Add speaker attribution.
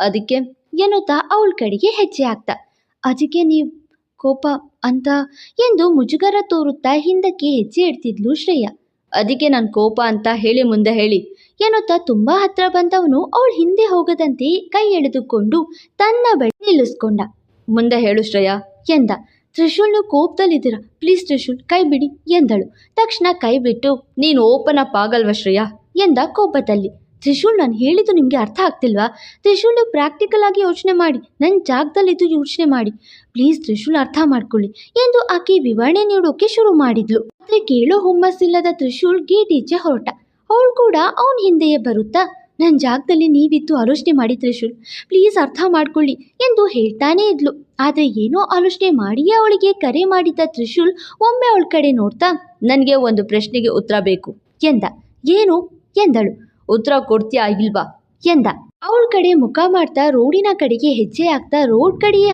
Speaker 1: ಅದಕ್ಕೆ ಎನ್ನುತ್ತಾ ಅವಳ ಕಡೆಗೆ ಹೆಜ್ಜೆ ಹಾಕ್ತ, ಅದಕ್ಕೆ ನೀವು ಕೋಪ ಅಂತ? ಎಂದು ಮುಜುಗರ ತೋರುತ್ತಾ ಹಿಂದಕ್ಕೆ ಹೆಜ್ಜೆ ಇಡ್ತಿದ್ಲು ಶ್ರೇಯ. ಅದಕ್ಕೆ ನನ್ನ ಕೋಪ ಅಂತ ಹೇಳಿ ಮುಂದೆ ಹೇಳಿ, ಎನ್ನುತ್ತಾ ತುಂಬಾ ಹತ್ರ ಬಂದವನು ಅವಳ ಹಿಂದೆ ಹೋಗದಂತೆ ಕೈ ಎಳೆದುಕೊಂಡು ತನ್ನ ಬಳಿ ನಿಲ್ಲಿಸ್ಕೊಂಡ. ಮುಂದೆ ಹೇಳು ಶ್ರೇಯ, ಎಂದ. ತ್ರಿಶೂಲ್ನು ಕೋಪದಲ್ಲಿದ್ದೀರ? ಪ್ಲೀಸ್ ತ್ರಿಶೂಲ್, ಕೈ ಬಿಡಿ, ಎಂದಳು. ತಕ್ಷಣ ಕೈ ಬಿಟ್ಟು, ನೀನು ಓಪನ್ ಅಪ್ ಆಗಲ್ವ ಶ್ರೇಯ? ಎಂದ ಕೋಪದಲ್ಲಿ. ತ್ರಿಶೂಲ್, ನಾನು ಹೇಳಿದ್ದು ನಿಮಗೆ ಅರ್ಥ ಆಗ್ತಿಲ್ವಾ? ತ್ರಿಶೂಲ್, ನೀವು ಪ್ರಾಕ್ಟಿಕಲ್ ಆಗಿ ಯೋಚನೆ ಮಾಡಿ. ನನ್ನ ಜಾಗದಲ್ಲಿದ್ದು ಯೋಚನೆ ಮಾಡಿ. ಪ್ಲೀಸ್ ತ್ರಿಶೂಲ್, ಅರ್ಥ ಮಾಡ್ಕೊಳ್ಳಿ. ಎಂದು ಆಕೆ ವಿವರಣೆ ನೀಡೋಕೆ ಶುರು ಮಾಡಿದ್ಲು. ಆದರೆ ಕೇಳೋ ಹುಮ್ಮಸ್ಸಿಲ್ಲದ ತ್ರಿಶೂಲ್ ಗೇಟ್ ಈಚೆ ಹೊರಟ. ಅವಳು ಕೂಡ ಅವನ ಹಿಂದೆಯೇ ಬರುತ್ತಾ? ನನ್ನ ಜಾಗದಲ್ಲಿ ನೀವಿತ್ತು ಆಲೋಚನೆ ಮಾಡಿ ತ್ರಿಶೂಲ್. ಪ್ಲೀಸ್ ಅರ್ಥ ಮಾಡ್ಕೊಳ್ಳಿ ಎಂದು ಹೇಳ್ತಾನೇ ಇದ್ಲು. ಆದರೆ ಏನೋ ಆಲೋಚನೆ ಮಾಡಿಯೇ ಅವಳಿಗೆ ಕರೆ ಮಾಡಿದ್ದ ತ್ರಿಶೂಲ್ ಒಮ್ಮೆ ಅವಳ ಕಡೆ ನೋಡ್ತಾ, ನನಗೆ ಒಂದು ಪ್ರಶ್ನೆಗೆ ಉತ್ತರ ಬೇಕು ಎಂದ. ಏನು? ಎಂದಳು. ಉತ್ತರ ಕೊಡ್ತೀಯಾ ಇಲ್ವಾ? ಎಂದ. ಅವಳ ಕಡೆ ಮುಖ ಮಾಡ್ತಾ ರೋಡಿನ ಕಡೆಗೆ ಹೆಜ್ಜೆ ಹಾಕ್ತಾ ರೋಡ್ ಕಡೆಯೇ